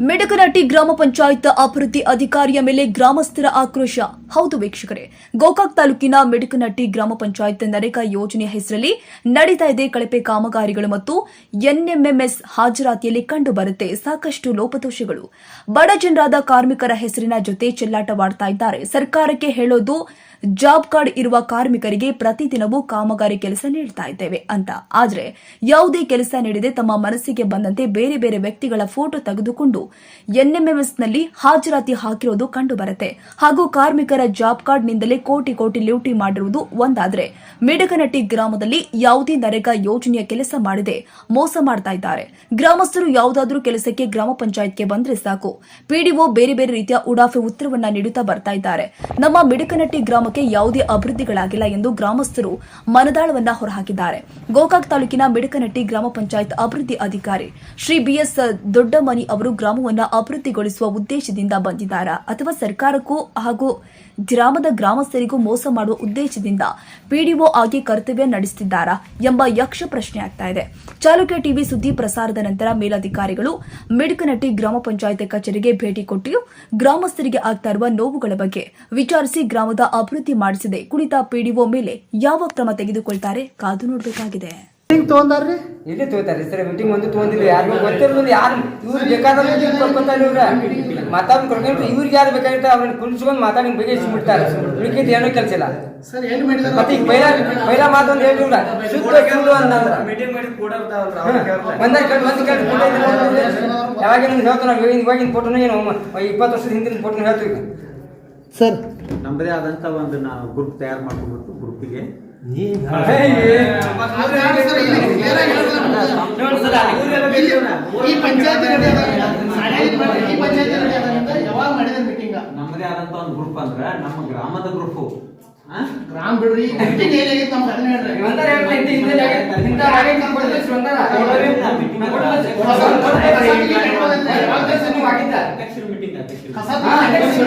ಮಿಡಕನಟ್ಟಿ ಗ್ರಾಮ ಪಂಚಾಯತ್ ಅಭಿವೃದ್ಧಿ ಅಧಿಕಾರಿಯ ಮೇಲೆ ಗ್ರಾಮಸ್ಥರ ಆಕ್ರೋಶ. ಹೌದು ವೀಕ್ಷಕರೇ, ಗೋಕಾಕ್ ತಾಲೂಕಿನ ಮಿಡಕನಟ್ಟಿ ಗ್ರಾಮ ಪಂಚಾಯತ್ ನರೇಗಾ ಯೋಜನೆಯ ಹೆಸರಲ್ಲಿ ನಡೀತಾ ಇದೆ ಕಳಪೆ ಕಾಮಗಾರಿಗಳು ಮತ್ತು ಎನ್ಎಂಎಂಎಸ್ ಹಾಜರಾತಿಯಲ್ಲಿ ಕಂಡು ಬರುತ್ತೆ ಸಾಕಷ್ಟು ಲೋಪದೋಷಗಳು. ಬಡ ಜನರಾದ ಕಾರ್ಮಿಕರ ಹೆಸರಿನ ಜೊತೆ ಚೆಲ್ಲಾಟವಾಡ್ತಾ ಇದ್ದಾರೆ. ಸರ್ಕಾರಕ್ಕೆ ಹೇಳೋದು, ಜಾಬ್ ಕಾರ್ಡ್ ಇರುವ ಕಾರ್ಮಿಕರಿಗೆ ಪ್ರತಿದಿನವೂ ಕಾಮಗಾರಿ ಕೆಲಸ ನೀಡ್ತಾ ಇದ್ದೇವೆ ಅಂತ. ಆದರೆ, ಯಾವುದೇ ಕೆಲಸ ನೀಡದೆ ತಮ್ಮ ಮನಸ್ಸಿಗೆ ಬಂದಂತೆ ಬೇರೆ ಬೇರೆ ವ್ಯಕ್ತಿಗಳ ಫೋಟೋ ತೆಗೆದುಕೊಂಡು ಎನ್ಎಂಎಂಎಸ್ನಲ್ಲಿ ಹಾಜರಾತಿ ಹಾಕಿರೋದು ಕಂಡುಬರುತ್ತೆ. ಹಾಗೂ ಕಾರ್ಮಿಕರ ಜಾಬ್ ಕಾರ್ಡ್ ನಿಂದಲೇ ಕೋಟಿ ಕೋಟಿ ಲೂಟಿ ಮಾಡಿರುವುದು ಒಂದಾದ್ರೆ. ಮಿಡಕನಟ್ಟಿ ಗ್ರಾಮದಲ್ಲಿ ಯಾವುದೇ ನರೇಗಾ ಯೋಜನೆಯ ಕೆಲಸ ಮಾಡದೆ, ಮೋಸ ಮಾಡ್ತಾ ಇದ್ದಾರೆ. ಗ್ರಾಮಸ್ಥರು ಯಾವುದಾದರೂ ಕೆಲಸಕ್ಕೆ ಗ್ರಾಮ ಪಂಚಾಯತ್ಗೆ ಬಂದ್ರೆ ಸಾಕು. ಪಿಡಿಒ ಬೇರೆ ಬೇರೆ ರೀತಿಯ ಉಡಾಫೆ ಉತ್ತರವನ್ನ ನೀಡುತ್ತಾ ಬರ್ತಾ ಇದ್ದಾರೆ. ನಮ್ಮ ಮಿಡಕನಟ್ಟಿ ಗ್ರಾಮಕ್ಕೆ ಯಾವುದೇ ಅಭಿವೃದ್ಧಿಗಳಾಗಿಲ್ಲ ಎಂದು ಗ್ರಾಮಸ್ಥರು ಮನದಾಳವನ್ನ ಹೊರಹಾಕಿದ್ದಾರೆ. ಗೋಕಾಕ್ ತಾಲೂಕಿನ ಮಿಡಕನಟ್ಟಿ ಗ್ರಾಮ ಪಂಚಾಯತ್ ಅಭಿವೃದ್ಧಿ ಅಧಿಕಾರಿ ಶ್ರೀ ಬಿಎಸ್ ದೊಡ್ಡಮನಿ ಅವರು ಗ್ರಾಮವನ್ನ ಅಭಿವೃದ್ಧಿಗೊಳಿಸುವ ಉದ್ದೇಶದಿಂದ ಬಂದಿದ್ದಾರೆ ಅಥವಾ ಸರ್ಕಾರಕ್ಕೂ ಹಾಗೂ ಗ್ರಾಮದ ಗ್ರಾಮಸ್ಥರಿಗೂ ಮೋಸ ಮಾಡುವ ಉದ್ದೇಶದಿಂದ ಪಿಡಿಒ ಆಗಿ ಕರ್ತವ್ಯ ನಡೆಸುತ್ತಿದ್ದಾರಾ ಎಂಬ ಯಕ್ಷ ಪ್ರಶ್ನೆ ಆಗ್ತಾ ಇದೆ. ಚಾಲುಕ್ಯ ಟಿವಿ ಸುದ್ದಿ ಪ್ರಸಾರದ ನಂತರ ಮೇಲಧಿಕಾರಿಗಳು ಮಿಡಕನಟ್ಟಿ ಗ್ರಾಮ ಪಂಚಾಯತ್ ಕಚೇರಿಗೆ ಭೇಟಿ ಕೊಟ್ಟು ಗ್ರಾಮಸ್ಥರಿಗೆ ಆಗ್ತಾ ಇರುವ ನೋವುಗಳ ಬಗ್ಗೆ ವಿಚಾರಿಸಿ ಗ್ರಾಮದ ಅಭಿವೃದ್ಧಿ ಮಾಡಿಸಿದೆ ಕುಳಿತ ಪಿಡಿಒ ಮೇಲೆ ಯಾವ ಕ್ರಮ ತೆಗೆದುಕೊಳ್ತಾರೆ ಕಾದು ನೋಡಬೇಕಾಗಿದೆ. ಮೀಟಿಂಗ್ ತೊಗೊಂಡಾರ್ರಿ? ಇಲ್ಲಿ ತಗೋತಾರೆ ಸರ್ ಮೀಟಿಂಗ್ ಒಂದು ತೊಗೊಂಡಿಲ್ಲ. ಯಾರಿಗೂ ಗೊತ್ತಿರೋದಿಲ್ಲ ಯಾರು ಇವ್ರು ಬೇಕಾದ್ರೆ ಮೀಟಿಂಗ್ ಇವ್ರ. ಮಾತಾಡ್ ಕರ್ಕೊಂಡು ಇವ್ರಿಗೆ ಯಾರು ಬೇಕಾಗಿತ್ತು ಅವ್ರನ್ನ ಕುಳಿಸ್ಕೊಂಡು ಮಾತಾಡಿ ಬಗೆಹರಿಸ್ಬಿಡ್ತಾರೆ ಉಳಿಕಿದ್ದು ಏನೂ ಕೆಲಸ ಇಲ್ಲ. ಸರ್ ಏನು ಮಾಡಿದಾರೆ? ಮತ್ತೆ ಈಗ ಪೈಲ ಪೈಲ ಮಾತೊಂದು ಹೇಳಿ ಇವ್ರ. ಶುದ್ಧ ಸುಳ್ಳು ಅಂತಂದ್ರ ಮೀಟಿಂಗ್ ಮಾಡಿ ಕೂಡ ಒಂದೇ ಕಡೆ ಒಂದು ಕಡೆ ಫೋಟೋ ಯಾವಾಗ ನಿಮ್ಗೆ ಹೇಳ್ತು ನಾವು ಇವಾಗಿನ ಇವಾಗಿನ ಏನು ಇಪ್ಪತ್ತು ವರ್ಷದ ಹಿಂದಿನ ಫೋಟೋ ಹೇಳ್ತೀವಿ. ಸರ್. ನಮ್ಮದೇ ಆದಂತ ಒಂದು ನಾವು ಗ್ರೂಪ್ ತಯಾರು ಮಾಡ್ಕೊಂಡ್ಬಿಟ್ಟು ಗ್ರೂಪಿಗೆ ಈ ಪಂಚಾಯತ್ ಈ ಪಂಚಾಯತ್ ಯಾವಾಗ ಮಾಡಿದ ಮೀಟಿಂಗ್ ನಮ್ಮದೇ ಆದಂತ ಒಂದು ಗ್ರೂಪ್ ಅಂದ್ರೆ ನಮ್ಮ ಗ್ರಾಮದ ಗ್ರೂಪ್ ಗ್ರಾಮ ಬಿಡ್ರಿ ಮೀಟಿಂಗ್ ಏನಾಗಿತ್ತು ನಮ್ಗೆ ಅದನ್ನ ಹೇಳ್ರಿ ಒಂದರ ಮೀಟಿಂಗ್ ಇಂಥ ಇಂಥ ಜಾಗ ಇಂಥ ಜಾಗ ಕೊಡ್ತೀವಿ ಸರ್ ಒಂದರ ನೀವು ಆಗಿದ್ದ ಅಧ್ಯಕ್ಷರ ಮೀಟಿಂಗ್ ಅಧ್ಯಕ್ಷರ ಕಸ ಹಾ, ಅಧ್ಯಕ್ಷ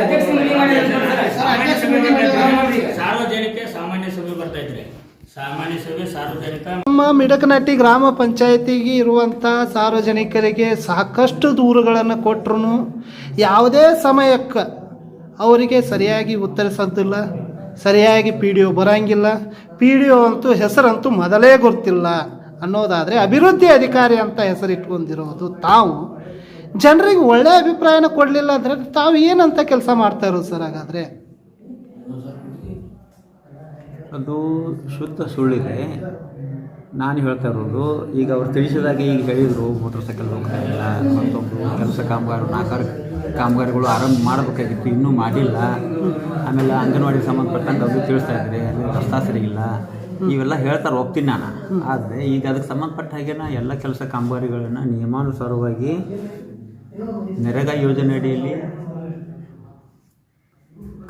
ಅಧ್ಯಕ್ಷ meeting ಮಾಡಿದ್ರು ಸರ್. ಅಧ್ಯಕ್ಷ meeting ಮಾಡಿದ್ರು ಈಗ. ಸಾರ್ವಜನಿಕ ಸಾಮಾನ್ಯ ಸಭೆ ಬರ್ತಾ ಇದ್ರಿ ಸಾಮಾನ್ಯ ಸೇವೆ ಸಾರ್ವಜನಿಕ ನಮ್ಮ ಮಿಡಕನಟ್ಟಿ ಗ್ರಾಮ ಪಂಚಾಯತಿಗೆ ಇರುವಂಥ ಸಾರ್ವಜನಿಕರಿಗೆ ಸಾಕಷ್ಟು ದೂರುಗಳನ್ನು ಕೊಟ್ಟರು ಯಾವುದೇ ಸಮಯಕ್ಕೆ ಅವರಿಗೆ ಸರಿಯಾಗಿ ಉತ್ತರಿಸೋದಿಲ್ಲ ಸರಿಯಾಗಿ ಪಿ ಡಿ ಒ ಬರೋಂಗಿಲ್ಲ. ಪಿ ಡಿ ಒ ಅಂತೂ ಹೆಸರಂತೂ ಮೊದಲೇ ಗೊತ್ತಿಲ್ಲ ಅನ್ನೋದಾದರೆ ಅಭಿವೃದ್ಧಿ ಅಧಿಕಾರಿ ಅಂತ ಹೆಸರಿಟ್ಕೊಂಡಿರೋದು ತಾವು. ಜನರಿಗೆ ಒಳ್ಳೆಯ ಅಭಿಪ್ರಾಯನ ಕೊಡಲಿಲ್ಲ ಅಂದರೆ ತಾವು ಏನಂತ ಕೆಲಸ ಮಾಡ್ತಾ ಇರೋದು ಸರ್ ಹಾಗಾದರೆ? ಅದು ಶುದ್ಧ ಸುಳ್ಳಿದೆ. ನಾನು ಹೇಳ್ತಾ ಇರೋದು, ಈಗ ಅವ್ರು ತಿಳಿಸಿದಾಗ ಈಗ ಹೇಳಿದರು ಮೋಟ್ರ್ ಸೈಕಲ್ ಹೋಗ್ತಾ ಇಲ್ಲ ಮತ್ತೊಬ್ಬರು ಕೆಲಸ ಕಾಮಗಾರ ನಾಲ್ಕಾರು ಕಾಮಗಾರಿಗಳು ಆರಂಭ ಮಾಡಬೇಕಾಗಿತ್ತು, ಇನ್ನೂ ಮಾಡಿಲ್ಲ. ಆಮೇಲೆ ಅಂಗನವಾಡಿಗೆ ಸಂಬಂಧಪಟ್ಟಂಗೆ ಅವರು ತಿಳಿಸ್ತಾ ಇದ್ದಾರೆ, ಅಲ್ಲಿ ಸರಿ ಸರಿಗಿಲ್ಲ ಇವೆಲ್ಲ ಹೇಳ್ತಾರೆ ಹೋಗ್ತೀನಿ ನಾನು. ಆದರೆ ಈಗ ಅದಕ್ಕೆ ಸಂಬಂಧಪಟ್ಟ ಹಾಗೇನ ಎಲ್ಲ ಕೆಲಸ ಕಾಮಗಾರಿಗಳನ್ನು ನಿಯಮಾನುಸಾರವಾಗಿ ನರೇಗಾ ಯೋಜನೆ ಅಡಿಯಲ್ಲಿ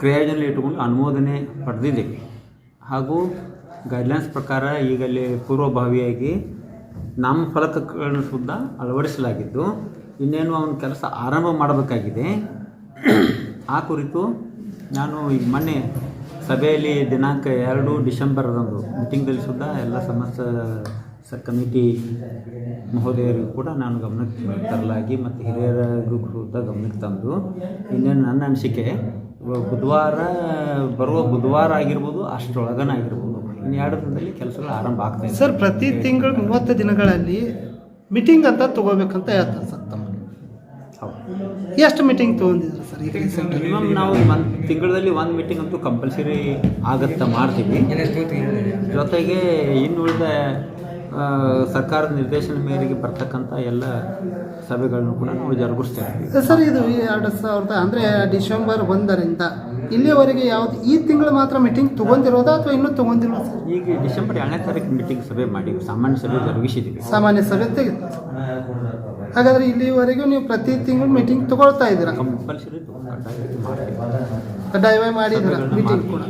ಕ್ರಿಯಾಯೋಜನೆ ಇಟ್ಟುಕೊಂಡು ಅನುಮೋದನೆ ಪಡೆದಿದ್ದೀವಿ. ಹಾಗೂ ಗೈಡ್ಲೈನ್ಸ್ ಪ್ರಕಾರ ಈಗಲೇ ಪೂರ್ವಭಾವಿಯಾಗಿ ನಮ್ಮ ಫಲಕಗಳನ್ನು ಸುದ್ದ ಅಳವಡಿಸಲಾಗಿದ್ದು, ಇನ್ನೇನು ಅವನ ಕೆಲಸ ಆರಂಭ ಮಾಡಬೇಕಾಗಿದೆ. ಆ ಕುರಿತು ನಾನು ಈಗ ಮೊನ್ನೆ ಸಭೆಯಲ್ಲಿ ದಿನಾಂಕ ಎರಡು ಡಿಸೆಂಬರ್ದಂದು ಮೀಟಿಂಗ್ದಲ್ಲಿ ಸುದ್ದ ಎಲ್ಲ ಸಮಸ್ತ ಸ ಕಮಿಟಿ ಮಹೋದಯರಿಗೂ ಕೂಡ ನಾನು ಗಮನಕ್ಕೆ ತರಲಾಗಿ ಮತ್ತು ಹಿರಿಯರಿಗೂ ಕೂಡ ಗಮನಕ್ಕೆ ತಂದು ಇನ್ನೇನು ನನ್ನ ಅನಿಸಿಕೆ ಬುಧವಾರ ಬರುವ ಬುಧವಾರ ಆಗಿರ್ಬೋದು ಅಷ್ಟರೊಳಗನ ಆಗಿರ್ಬೋದು ಇನ್ನು ಎರಡು ದಿನದಲ್ಲಿ ಕೆಲಸಗಳು ಆರಂಭ ಆಗ್ತದೆ ಸರ್ ಪ್ರತಿ ತಿಂಗಳು ಮೂವತ್ತು ದಿನಗಳಲ್ಲಿ ಮೀಟಿಂಗ್ ಅಂತ ತಗೋಬೇಕಂತ ಹೇಳ್ತಾರೆ ಸರ್ ತಮಗೆ ಹೌದು. ಎಷ್ಟು ಮೀಟಿಂಗ್ ತೊಗೊಂಡಿದ್ರು ಸರ್ ಈಗ ಮಿನಿಮಮ್ ನಾವು ಒಂದು ತಿಂಗಳಲ್ಲಿ ಒಂದು ಮೀಟಿಂಗ್ ಅಂತೂ ಕಂಪಲ್ಸರಿ ಆಗತ್ತೆ ಮಾಡ್ತೀವಿ. ಜೊತೆಗೆ ಇನ್ನುಳಿದ ಸರ್ಕಾರದ ನಿರ್ದೇಶನ ಮೇರೆಗೆ ಬರ್ತಕ್ಕಂಥ ಎಲ್ಲ ಸಭೆಗಳನ್ನು ಕೂಡ ನಾವು ಜರುಗಿಸ್ತಾ ಇದ್ದೀವಿ ಸರ್ ಇದು ಎರಡು ಸಾವಿರದ ಅಂದರೆ ಡಿಸೆಂಬರ್ ಒಂದರಿಂದ ಇಲ್ಲಿಯವರೆಗೆ ಯಾವ್ದು ಈ ತಿಂಗಳು ಮಾತ್ರ ಮೀಟಿಂಗ್ ತೊಗೊಂಡಿರೋದಾ ಅಥವಾ ಇನ್ನೂ ತಗೊಂಡಿಲ್ಲ ಸರ್? ಈಗ ಡಿಸೆಂಬರ್ ಎರಡನೇ ತಾರೀಕು ಮೀಟಿಂಗ್ ಸಭೆ ಮಾಡಿ ಸಾಮಾನ್ಯ ಸಭೆ ಜರುಗಿಸಿದ್ದೀವಿ. ಸಾಮಾನ್ಯ ಸಭೆ ತೆಗೆದು. ಹಾಗಾದರೆ ಇಲ್ಲಿವರೆಗೂ ನೀವು ಪ್ರತಿ ತಿಂಗಳು ಮೀಟಿಂಗ್ ತಗೊಳ್ತಾ ಇದ್ದೀರಾ? ಕಂಪಲ್ಸರಿ ಕಡ್ಡಾಯವಾಗಿ ಮೀಟಿಂಗ್ ಕೂಡ.